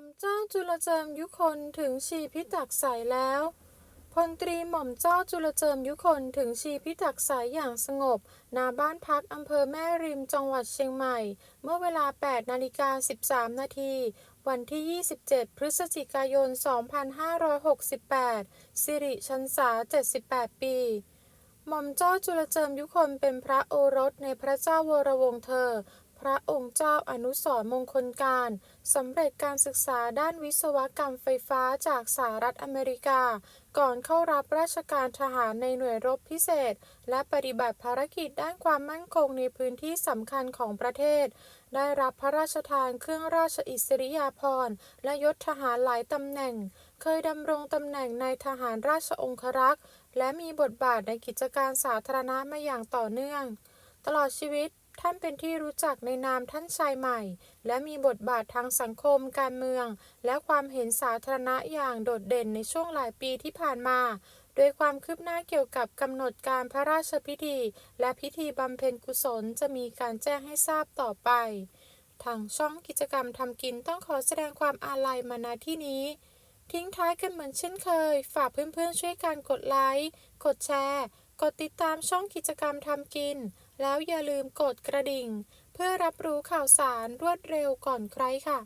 อมเจ้าจุลเจิมยุคนถึงชีพิตักษ์ใสแล้วพลตรีหม่อมเจ้าจุลเจิมยุคนถึงชีพิตักษ์ใสอย่างสงบณบ้านพักอำเภอแม่ริมจังหวัดเชียงใหม่ เมื่อเวลา 8 นาฬิกา 13 นาที วันที่ 27 พฤศจิกายน 2568 สิริชันษา 78 ปี หม่อมเจ้าจุลเจิมยุคนเป็นพระโอรสในพระเจ้าวรวงเธอ พระองค์เจ้าอนุสรมงคลการสำเร็จการศึกษาด้านวิศวกรรมไฟฟ้าจากสหรัฐอเมริกา ก่อนเข้ารับราชการทหารในหน่วยรบพิเศษ และปฏิบัติภารกิจด้านความมั่นคงในพื้นที่สำคัญของประเทศ ได้รับพระราชทานเครื่องราชอิสริยาภรณ์ และยศทหารหลายตำแหน่ง เคยดำรงตำแหน่งในทหารราชองครักษ์ และมีบทบาทในกิจการสาธารณะมาอย่างต่อเนื่อง ตลอดชีวิต ท่านเป็นที่รู้จักในนามท่านชายใหม่ และมีบทบาททางสังคมการเมือง และความเห็นสาธารณะอย่างโดดเด่นในช่วงหลายปีที่ผ่านมา โดยความคืบหน้าเกี่ยวกับกำหนดการพระราชพิธี และพิธีบำเพ็ญกุศลจะมีการแจ้งให้ทราบต่อไป ทางช่องกิจกรรมทำกินต้องขอแสดงความอาลัยมาณที่นี้ทิ้งท้ายกันเหมือนเช่นเคย ฝากเพื่อนๆช่วยกันกดไลค์ กดแชร์ กดติดตามช่องกิจกรรมทำกิน แล้วอย่าลืมกดกระดิ่ง เพื่อรับรู้ข่าวสารรวดเร็วก่อนใครค่ะ